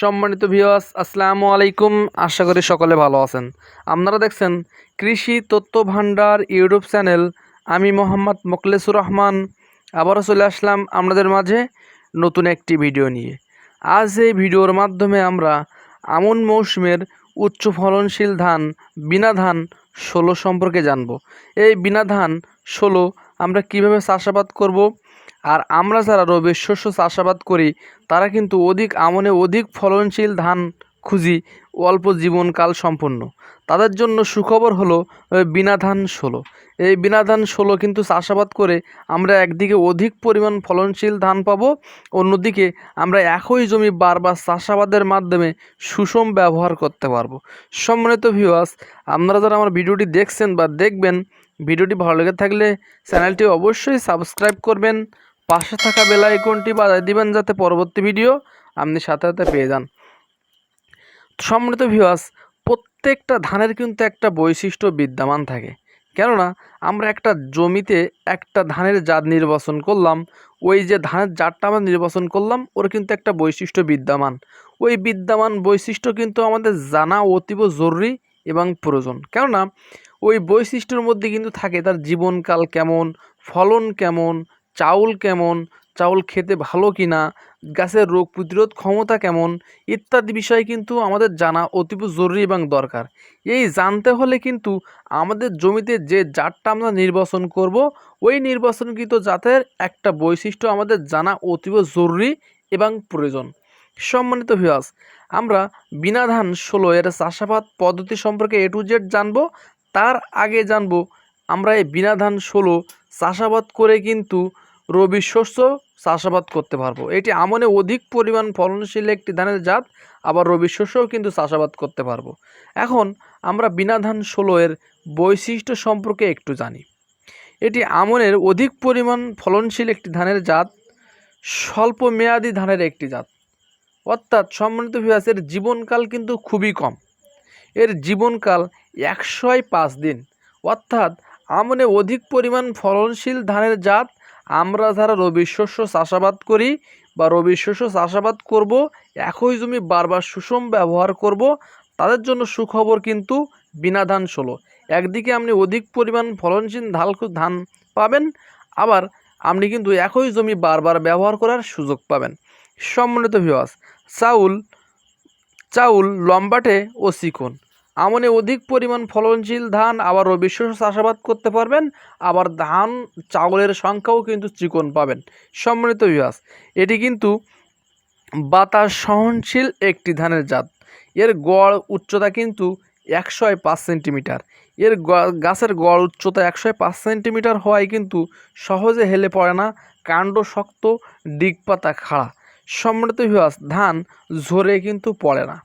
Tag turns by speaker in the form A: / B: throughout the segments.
A: সম্মানিত ভিওয়াস আসসালামু আলাইকুম। আশা করি সকলে ভালো আছেন। আপনারা দেখছেন কৃষি তথ্য ভাণ্ডার ইউটিউব চ্যানেল। আমি মোহাম্মদ মোকলেসুর রহমান। আবারও চলে আসলাম আপনাদের মাঝে নতুন একটি ভিডিও নিয়ে। আজ এই ভিডিওর মাধ্যমে আমরা আমন মৌসুমের উচ্চ ফলনশীল ধান, বিনা ধান, ষোলো সম্পর্কে জানব। এই বিনা ধান, ষোলো আমরা কীভাবে চাষাবাদ করব আর আমরা যারা রবি শস্য চাষাবাদ করি, তারা কিন্তু অধিক আমনে অধিক ফলনশীল ধান খুঁজি, অল্প জীবনকাল সম্পন্ন। তাদের জন্য সুখবর হলো বিনা ধান ষোলো। এই বিনা ধান ষোলো কিন্তু চাষাবাদ করে আমরা একদিকে অধিক পরিমাণ ফলনশীল ধান পাব, অন্যদিকে আমরা একই জমি বারবার চাষাবাদের মাধ্যমে সুষম ব্যবহার করতে পারব। সম্মানিত ভিউয়ার্স আপনারা যারা আমার ভিডিওটি দেখছেন বা দেখবেন, ভিডিওটি ভালো লেগে থাকলে চ্যানেলটি অবশ্যই সাবস্ক্রাইব করবেন। পাশে থাকা বেল আইকনটি বাজায় দিবেন যাতে পরবর্তী ভিডিও আপনি সাথে সাথে পেয়ে যান। সম্মানিত ভিউয়ার্স প্রত্যেকটা ধানের কিন্তু একটা বৈশিষ্ট্য বিদ্যমান থাকে। কেননা, আমরা একটা জমিতে একটা ধানের জাত নির্বাচন করলাম, ওই যে ধানের জাতটা আমরা নির্বাচন করলাম, ওর কিন্তু একটা বৈশিষ্ট্য বিদ্যমান। ওই বিদ্যমান বৈশিষ্ট্য কিন্তু আমাদের জানা অতীব জরুরি এবং প্রয়োজন। কেননা, ওই বৈশিষ্ট্যের মধ্যে কিন্তু থাকে তার জীবনকাল কেমন, ফলন কেমন চাউল কেমন, চাউল খেতে ভালো কি না গাছের রোগ প্রতিরোধ ক্ষমতা কেমন, ইত্যাদি বিষয় কিন্তু আমাদের জানা অতীব জরুরি এবং দরকার। এই জানতে হলে কিন্তু আমাদের জমিতে যে জাতটা আমরা নির্বাচন করব, ওই নির্বাচনকৃত জাতের একটা বৈশিষ্ট্য আমাদের জানা অতীব জরুরি এবং প্রয়োজন। সম্মানিত ভিউয়ার্স আমরা বিনা ধান ষোলো এর চাষাবাদ পদ্ধতি সম্পর্কে এ টু জেড জানব, তার আগে জানব, আমরা এই বিনা ধান ষোলো চাষাবাদ করে কিন্তু রবি শস্য চাষাবাদ করতে পারব। এটি আমনে অধিক পরিমাণ ফলনশীল একটি ধানের জাত, আবার রবি শস্যও কিন্তু চাষাবাদ করতে পারব। এখন আমরা বিনা ধান ষোলো এর বৈশিষ্ট্য সম্পর্কে একটু জানি। এটি আমনের অধিক পরিমাণ ফলনশীল একটি ধানের জাত, স্বল্প মেয়াদি ধানের একটি জাত। অর্থাৎ সম্মানিত এর জীবনকাল কিন্তু খুবই কম। এর জীবনকাল একশোয় পাঁচ দিন। অর্থাৎ আমনে অধিক পরিমাণ ফলনশীল ধানের জাত। আমরা যারা রবি শস্য চাষাবাদ করি বা রবি শস্য চাষাবাদ করব, একই জমি বারবার সুষম ব্যবহার করব, তাদের জন্য সুখবর কিন্তু বিনা ধান ষোলো। একদিকে আপনি অধিক পরিমাণ ফলনশীল ধাল ধান পাবেন, আবার আপনি কিন্তু একই জমি বারবার ব্যবহার করার সুযোগ পাবেন। সম্মানিত ভিওয়াস চাউল চাউল লম্বাটে ও চিকন। আমনে অধিক পরিমাণ ফলনশীল ধান, আবার রবি শস্য চাষাবাদ করতে পারবেন। আবার ধান, চাউলের সংখ্যাও কিন্তু চিকন পাবেন। সম্মানিত বিভাস এটি কিন্তু বাতাস সহনশীল একটি ধানের জাত। এর গড় উচ্চতা কিন্তু একশো পাঁচ সেন্টিমিটার। এর গাছের গড় উচ্চতা একশোয় পাঁচ সেন্টিমিটার হওয়ায় কিন্তু সহজে হেলে পড়ে না, কাণ্ড শক্ত, ডিগপাতা খাড়া। সম্মানিত ভিওয়াস ধান ঝরে কিন্তু পড়ে না।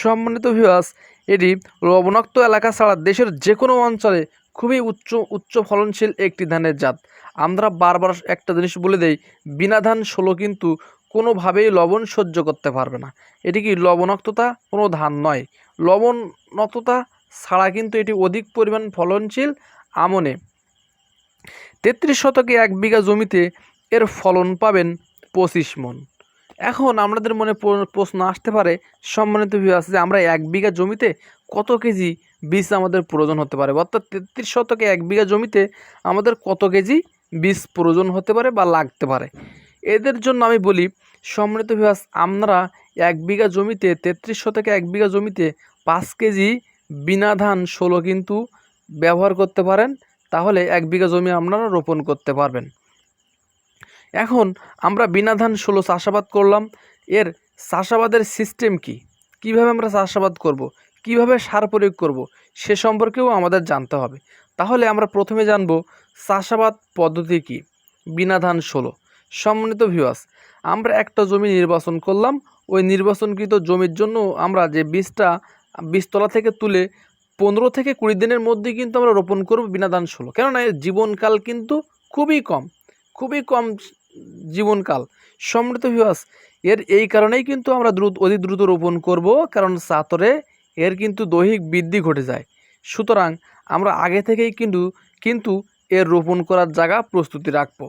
A: সম্মানিত ভিওয়াস এটি লবণাক্ত এলাকা ছাড়া দেশের যে কোনো অঞ্চলে খুবই উচ্চ উচ্চ ফলনশীল একটি ধানের জাত। আমরা বারবার একটা জিনিস বলে দেই, বিনা ধান ষোলো কিন্তু কোনোভাবেই লবণ সহ্য করতে পারবে না। এটি কি লবণাক্ততা? কোনো ধান নয়। লবণাক্ততা ছাড়া কিন্তু এটি অধিক পরিমাণ ফলনশীল আমনে। তেত্রিশ শতকে এক বিঘা জমিতে এর ফলন পাবেন পঁচিশ মন এখন আমাদের মনে প্রশ্ন আসতে পারে, সম্মানিত ভিউয়ার্স যে আমরা এক বিঘা জমিতে কত কেজি বীজ আমাদের প্রয়োজন হতে পারে? অর্থাৎ তেত্রিশ শতকে এক বিঘা জমিতে আমাদের কত কেজি বীজ প্রয়োজন হতে পারে বা লাগতে পারে? এদের জন্য আমি বলি, সম্মানিত ভিউয়ার্স আমরা এক বিঘা জমিতে, তেত্রিশ শতকে এক বিঘা জমিতে পাঁচ কেজি বিনা ধান ষোলো কিন্তু ব্যবহার করতে পারেন, তাহলে এক বিঘা জমি আপনারা রোপণ করতে পারবেন। এখন আমরা বিনা ধান ষোলো চাষাবাদ করলাম, এর চাষাবাদের সিস্টেম কি? কীভাবে আমরা চাষাবাদ করব। কীভাবে সার প্রয়োগ করব। সে সম্পর্কেও আমাদের জানতে হবে। তাহলে আমরা প্রথমে জানব চাষাবাদ পদ্ধতি কি? বিনা ধান ষোলো। সম্মানিত ভিউয়ার্স আমরা একটা জমি নির্বাচন করলাম। ওই নির্বাচনকৃত জমির জন্য আমরা যে বীজটা বীজতলা থেকে তুলে পনেরো থেকে কুড়ি দিনের মধ্যে কিন্তু আমরা রোপণ করব বিনা ধান ষোলো। কেননা এর জীবনকাল কিন্তু খুবই কম। খুবই কম জীবনকাল। সম্মিলিত ভিউয়ার্স এর এই কারণেই কিন্তু আমরা দ্রুত, অতি দ্রুত রোপণ করব, কারণ চাতরে এর কিন্তু দৈহিক বৃদ্ধি ঘটে যায়। সুতরাং আমরা আগে থেকেই কিন্তু কিন্তু এর রোপণ করার জায়গা প্রস্তুতি রাখব।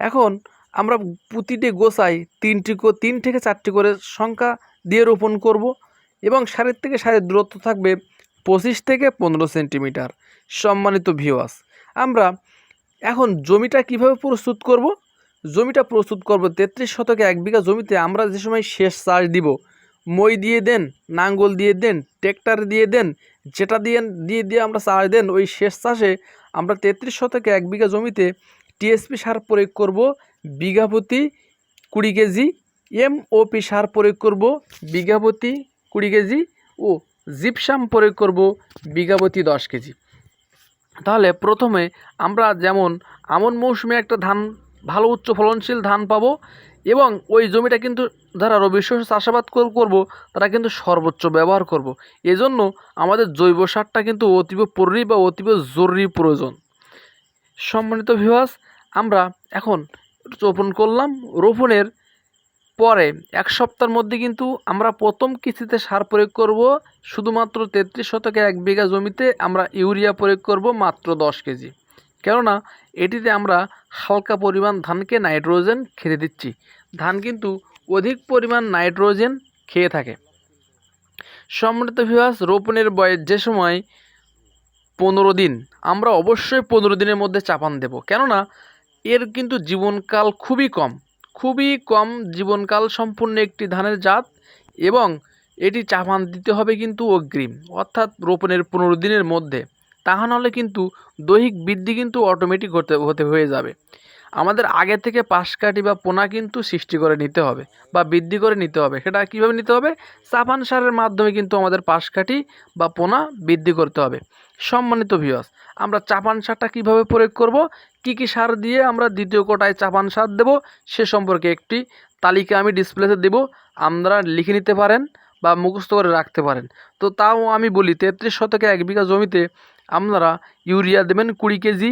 A: এখন আমরা প্রতিটি গোছায় তিনটি তিন থেকে চারটি করে সংখ্যা দিয়ে রোপণ করব এবং সারের থেকে সারের দূরত্ব থাকবে পঁচিশ থেকে পনেরো সেন্টিমিটার। সম্মানিত ভিওয়াস আমরা এখন জমিটা কীভাবে প্রস্তুত করব? জমিটা প্রস্তুত করব। তেত্রিশ শতকে এক বিঘা জমিতে আমরা যে সময় শেষ চাষ দিব, মই দিয়ে দেন, নাঙ্গল দিয়ে দেন ট্রেক্টর দিয়ে দেন, যেটা দিয়ে দিয়ে দিয়ে আমরা চাষ দেন, ওই শেষ চাষে আমরা তেত্রিশ শতকে এক বিঘা জমিতে টিএসপি সার প্রয়োগ করব, বিঘা প্রতি কুড়ি কেজি এমওপি সার প্রয়োগ করব, বিঘা প্রতি কুড়ি কেজি ও জিপসাম প্রয়োগ করব, বিঘা প্রতি দশ কেজি। তাহলে প্রথমে আমরা যেমন আমন মৌসুমে একটা ধান ভালো উচ্চ ফলনশীল ধান পাবো এবং ওই জমিটা কিন্তু যারা রবি শস্য চাষাবাদ কর- করব, তারা কিন্তু সর্বোচ্চ ব্যবহার করব। এজন্য আমাদের জৈব সারটা কিন্তু অতীব পরি বা অতীব জরুরি প্রয়োজন। সম্মানিত ভিওয়াস আমরা এখন রোপণ করলাম। রোপণের পরে এক সপ্তাহের মধ্যে কিন্তু আমরা প্রথম কিস্তিতে সার প্রয়োগ করব। শুধুমাত্র তেত্রিশ শতকে এক বিঘা জমিতে আমরা ইউরিয়া প্রয়োগ করব মাত্র দশ কেজি। কেননা এটিতে আমরা হালকা পরিমাণ ধানকে নাইট্রোজেন খেতে দিচ্ছি। ধান কিন্তু অধিক পরিমাণ নাইট্রোজেন খেয়ে থাকে। সম্মানিত ভিউয়ার্স রোপণের বয়স যে সময় পনেরো দিন, আমরা অবশ্যই পনেরো দিনের মধ্যে চাপান দেব। কেননা এর কিন্তু জীবনকাল খুবই কম। খুবই কম জীবনকাল সম্পূর্ণ একটি ধানের জাত এবং এটি চাপান দিতে হবে কিন্তু অগ্রিম, অর্থাৎ রোপণের পনেরো দিনের মধ্যে। তাহা নাহলে কিন্তু দৈহিক বৃদ্ধি কিন্তু অটোমেটিক হতে হতে হয়ে যাবে। আমাদের আগে থেকে পাশ কাঠি বা পোনা কিন্তু সৃষ্টি করে নিতে হবে বা বৃদ্ধি করে নিতে হবে। সেটা কীভাবে নিতে হবে? চাপান সারের মাধ্যমে কিন্তু আমাদের পাশ কাঠি বা পোনা বৃদ্ধি করতে হবে। সম্মানিত ভিউয়ার্স আমরা চাপান সারটা কীভাবে প্রয়োগ করব? কি কি সার দিয়ে আমরা দ্বিতীয় কোটায় চাপান সার দেব? সে সম্পর্কে একটি তালিকা আমি ডিসপ্লেতে দেব। আপনারা লিখে নিতে পারেন বা মুখস্থ করে রাখতে পারেন। তো তাও আমি বলি, তেত্রিশ শতকে এক বিঘা জমিতে আপনারা ইউরিয়া দেবেন কুড়ি কেজি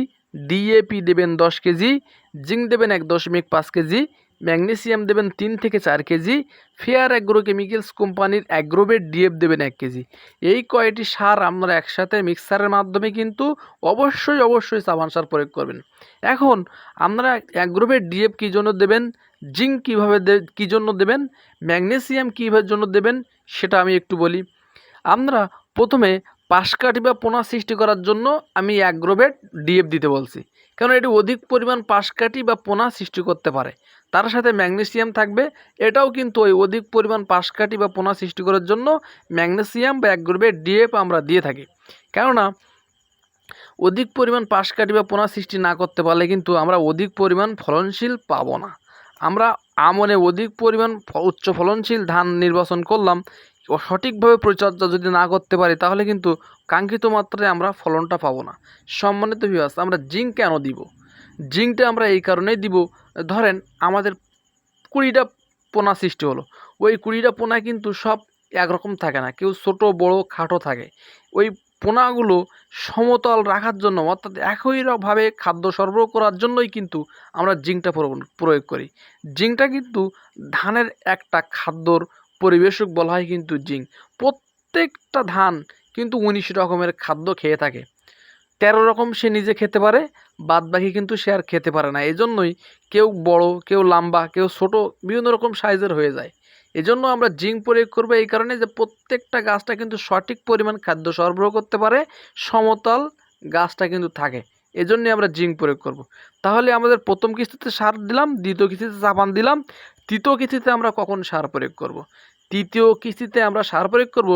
A: ডিএপি দেবেন দশ কেজি, জিঙ্ক দেবেন এক দশমিক পাঁচ কেজি, ম্যাগনেসিয়াম দেবেন তিন থেকে চার কেজি, ফেয়ার অ্যাগ্রো কেমিক্যালস কোম্পানির অ্যাগ্রোবেট ডিএফ দেবেন এক কেজি। এই কয়টি সার আপনারা একসাথে মিক্সারের মাধ্যমে কিন্তু অবশ্যই অবশ্যই সাবান সার প্রয়োগ করবেন। এখন আপনারা অ্যাগ্রোবেট ডিএফ কী জন্য দেবেন, জিঙ্ক কীভাবে দে, কী জন্য দেবেন, ম্যাগনেসিয়াম কীভাবে জন্য দেবেন, সেটা আমি একটু বলি। আমরা প্রথমে পাশকাঠি বা পোনা সৃষ্টি করার জন্য আমি অ্যাগ্রোবেট ডিএফ দিতে বলছি। কারণ এটি অধিক পরিমাণ পাশকাঠি বা পোনা সৃষ্টি করতে পারে। তার সাথে ম্যাগনেসিয়াম থাকবে। এটাও কিন্তু ওই অধিক পরিমাণ পাশকাঠি বা পোনা সৃষ্টি করার জন্য ম্যাগনেসিয়াম বা অ্যাগ্রোবেট ডিএফ আমরা দিয়ে থাকি। কেননা অধিক পরিমাণ পাশকাঠি বা পোনা সৃষ্টি না করতে পারলে কিন্তু আমরা অধিক পরিমাণ ফলনশীল পাবো না। আমরা আমনে অধিক পরিমাণ উচ্চ ফলনশীল ধান নির্বাচন করলাম। সঠিকভাবে পরিচর্যা যদি না করতে পারি, তাহলে কিন্তু কাঙ্ক্ষিত মাত্রায় আমরা ফলনটা পাবো না। সম্মানিত ভিউয়ার্স আমরা জিঙ্ক কেন দিব? জিঙ্কটা আমরা এই কারণেই দিব, ধরেন আমাদের কুড়িটা পোনা সৃষ্টি হলো। ওই কুড়িটা পোনা কিন্তু সব একরকম থাকে না, কেউ ছোট, বড়, খাটো থাকে। ওই পোনাগুলো সমতল রাখার জন্য, অর্থাৎ একইভাবে খাদ্য সরবরাহ করার জন্যই কিন্তু আমরা জিঙ্কটা প্রয়োগ- করি। জিঙ্কটা কিন্তু ধানের একটা খাদ্যর পরিবেশক বলা হয় কিন্তু জিঙ্ক। প্রত্যেকটা ধান কিন্তু উনিশ রকমের খাদ্য খেয়ে থাকে। তেরো রকম সে নিজে খেতে পারে বাদ বাকি কিন্তু সে আর খেতে পারে না। এজন্যই কেউ বড়, কেউ লম্বা, কেউ ছোট বিভিন্ন রকম সাইজের হয়ে যায়। এজন্য আমরা জিঙ্ক প্রয়োগ করব এই কারণে যে প্রত্যেকটা গাছটা কিন্তু সঠিক পরিমাণ খাদ্য সরবরাহ করতে পারে, সমতল গাছটা কিন্তু থাকে। এজন্যই আমরা জিঙ্ক প্রয়োগ করব। তাহলে আমাদের প্রথম কিস্তিতে সার দিলাম, দ্বিতীয় কিস্তিতে চাপান দিলাম, তৃতীয় কিস্তিতে আমরা কখন সার প্রয়োগ করব। তৃতীয় কিস্তিতে আমরা সার প্রয়োগ করব।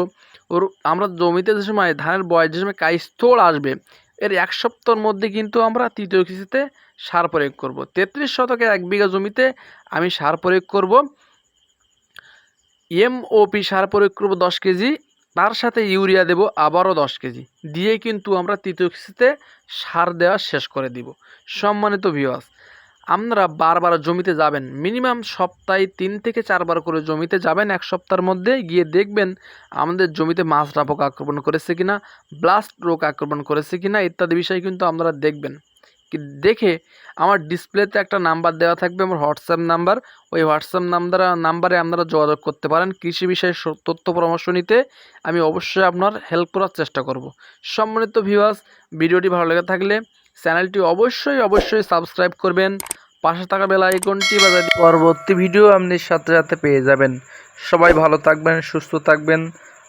A: ওর আমরা জমিতে যে সময় ধানের বয়স যে সময় কাইস্থল আসবে, এর এক সপ্তাহের মধ্যে কিন্তু আমরা তৃতীয় কিস্তিতে সার প্রয়োগ করব। তেত্রিশ শতকে এক বিঘা জমিতে আমি সার প্রয়োগ করব। এমওপি সার প্রয়োগ করব দশ কেজি, তার সাথে ইউরিয়া দেব আবারও দশ কেজি। দিয়ে কিন্তু আমরা তৃতীয় কিস্তিতে সার দেওয়া শেষ করে দিব। সম্মানিত ভিওয়াস আপনারা বারবার জমিতে যাবেন। মিনিমাম সপ্তাহে তিন থেকে চারবার করে জমিতে যাবেন। এক সপ্তাহের মধ্যে গিয়ে দেখবেন আমাদের জমিতে মাছরা পোকা আক্রমণ করেছে কিনা ব্লাস্ট রোগ আক্রমণ করেছে কিনা ইত্যাদি বিষয় কিন্তু আপনারা দেখবেন। দেখে আমার ডিসপ্লেতে একটা নাম্বার দেওয়া থাকবে, আমার হোয়াটসঅ্যাপ নাম্বার। ওই হোয়াটসঅ্যাপ নাম্বার, নাম্বারে আপনারা যোগাযোগ করতে পারেন। কৃষি বিষয়ে তথ্য পরামর্শ নিতে আমি অবশ্যই আপনার হেল্প করার চেষ্টা করব। সম্মানিত ভিউয়ার্স ভিডিওটি ভালো লেগে থাকলে চ্যানেলটি অবশ্যই অবশ্যই সাবস্ক্রাইব করবেন। পাশে থাকা বেলা আইকনটি বাজার পরবর্তী ভিডিও আপনি সাথে সাথে পেয়ে যাবেন। সবাই ভালো থাকবেন, সুস্থ থাকবেন।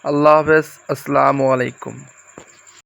A: আল্লাহ হাফেজ। আসসালামু আলাইকুম।